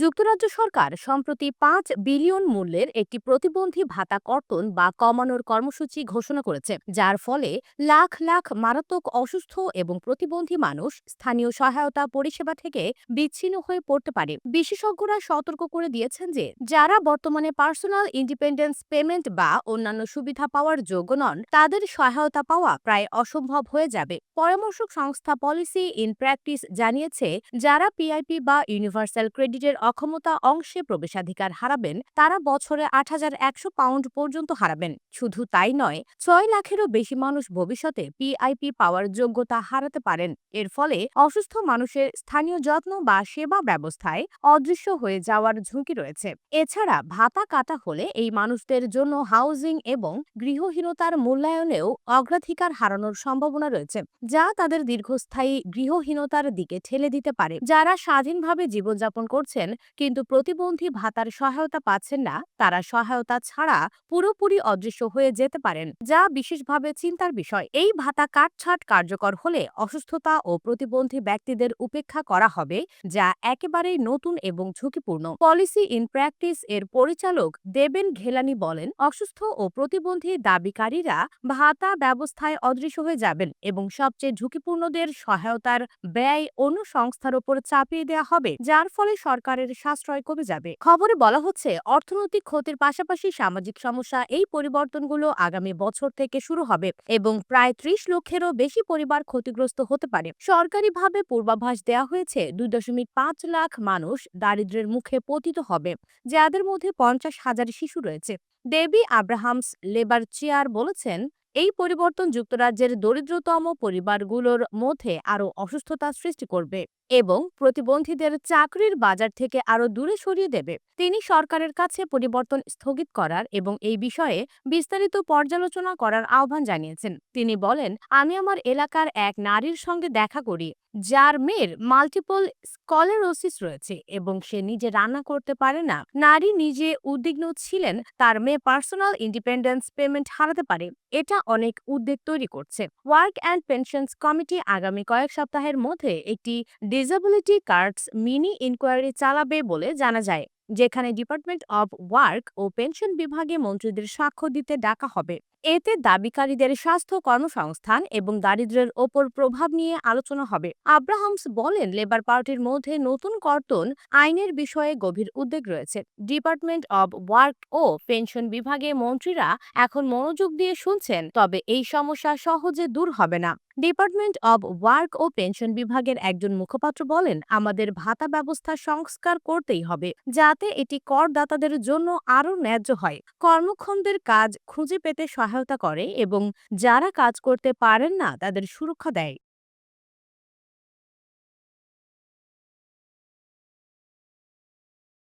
যুক্তরাজ্য সরকার সম্প্রতি পাঁচ বিলিয়ন মূল্যের একটি প্রতিবন্ধী ভাতা কর্তন বা কমানোর কর্মসূচি ঘোষণা করেছে, যার ফলে লাখ লাখ মারাত্মক অসুস্থ এবং প্রতিবন্ধী মানুষ স্থানীয় সহায়তা পরিষেবা থেকে বিচ্ছিন্ন হয়ে পড়তে পারে। বিশেষজ্ঞরা সতর্ক করে দিয়েছেন যে, যারা বর্তমানে পার্সোনাল ইন্ডিপেন্ডেন্স পেমেন্ট বা অন্যান্য সুবিধা পাওয়ার যোগ্য নন, তাদের সহায়তা পাওয়া প্রায় অসম্ভব হয়ে যাবে। পরামর্শক সংস্থা পলিসি ইন প্র্যাকটিস জানিয়েছে, যারা পিআইপি বা ইউনিভার্সাল ক্রেডিটের অক্ষমতা অংশে প্রবেশাধিকার হারাবেন, তারা বছরে আট হাজার একশো পাউন্ড পর্যন্ত হারাবেন। শুধু তাই নয়, ছয় লাখেরও বেশি মানুষ ভবিষ্যতে পিআইপি পাওয়ার যোগ্যতা হারাতে পারেন। এর ফলে অসুস্থ মানুষের স্থানীয় যত্ন বা সেবা ব্যবস্থায় অদৃশ্য হয়ে যাওয়ার ঝুঁকি রয়েছে। এছাড়া ভাতা কাটা হলে এই মানুষদের জন্য হাউজিং এবং গৃহহীনতার মূল্যায়নেও অগ্রাধিকার হারানোর সম্ভাবনা রয়েছে, যা তাদের দীর্ঘস্থায়ী গৃহহীনতার দিকে ঠেলে দিতে পারে। যারা স্বাধীনভাবে জীবনযাপন করছেন কিন্তু প্রতিবন্ধী ভাতার সহায়তা পাচ্ছেন না। তারা সহায়তা ছাড়া পুরোপুরি অদৃশ্য হয়ে যেতে পারেন, যা বিশেষভাবে চিন্তার বিষয়। এই ভাতা কাটছাট কার্যকর হলে অসুস্থতা ও প্রতিবন্ধী ব্যক্তিদের উপেক্ষা করা হবে, যা একেবারেই নতুন এবং ঝুঁকিপূর্ণ। পলিসি ইন প্র্যাকটিস এর পরিচালক দেবেন ঘেলানি বলেন, অসুস্থ ও প্রতিবন্ধী দাবিকারীরা ভাতা ব্যবস্থায় অদৃশ্য হয়ে যাবেন এবং সবচেয়ে ঝুঁকিপূর্ণদের সহায়তার ব্যয় অন্য সংস্থার উপর চাপিয়ে দেওয়া হবে, যার ফলে সরকারের সাশ্রয় কমে যাবে। খবরে বলা হচ্ছে, অর্থনৈতিক ক্ষতির পাশাপাশি সামাজিক সমস্যা এই পরিবর্তনগুলো আগামী বছর থেকে শুরু হবে এবং প্রায় ত্রিশ লক্ষেরও বেশি পরিবার ক্ষতিগ্রস্ত হতে পারে। সরকারিভাবে পূর্বাভাস দেওয়া হয়েছে, দুই দশমিক পাঁচ লাখ মানুষ দারিদ্র্যের মুখে পতিত হবে, যাদের মধ্যে পঞ্চাশ হাজার শিশু রয়েছে। দেবী আব্রাহামস লেবার চেয়ার বলেছেন এই পরিবর্তন যুক্তরাজ্যের দরিদ্রতম পরিবারগুলোর মধ্যে আরও অসুস্থতা সৃষ্টি করবে এবং প্রতিবন্ধীদের চাকরির বাজার থেকে আরও দূরে সরিয়ে দেবে। তিনি সরকারের কাছে পরিবর্তন স্থগিত করার এবং এই বিষয়ে বিস্তারিত পর্যালোচনা করার আহ্বান জানিয়েছেন। তিনি বলেন, আমি আমার এলাকার এক নারীর সঙ্গে দেখা করি যার মেয়ের মাল্টিপল স্কলেরোসিস রয়েছে এবং সে নিজে রান্না করতে পারে না। নারী নিজে উদ্বিগ্ন ছিলেন, তার মেয়ে পার্সোনাল ইন্ডিপেন্ডেন্স পেমেন্ট হারাতে পারে। এটা অনেক উদ্বেগ তৈরি করছে। ওয়ার্ক অ্যান্ড পেনশনস কমিটি আগামী কয়েক সপ্তাহের মধ্যে একটি ডিসেবিলিটি কার্ডস মিনি ইনকোয়ারি চালাবে বলে জানা যায়, যেখানে ডিপার্টমেন্ট অব ওয়ার্ক ও পেনশন বিভাগে মন্ত্রীদের সাক্ষ্য দিতে ডাকা হবে। এতে দাবিকারীদের স্বাস্থ্য কর্মসংস্থান এবং দারিদ্র্যের ওপর প্রভাব নিয়ে আলোচনা হবে। আব্রাহামস বলেন, লেবার পার্টির মধ্যে নতুন কর্তন আইনের বিষয়ে গভীর উদ্বেগ রয়েছে। ডিপার্টমেন্ট অব ওয়ার্ক ও পেনশন বিভাগে মন্ত্রীরা এখন মনোযোগ দিয়ে শুনছেন, তবে এই সমস্যা সহজে দূর হবে না। ডিপার্টমেন্ট অব ওয়ার্ক ও পেনশন বিভাগের একজন মুখপাত্র বলেন, আমাদের ভাতা ব্যবস্থা সংস্কার করতেই হবে, যাতে এটি করদাতাদের জন্য আরও ন্যায্য হয়। কর্মক্ষমদের কাজ খুঁজে পেতে সহায়তা করে এবং যারা কাজ করতে পারেন না তাদের সুরক্ষা দেয়।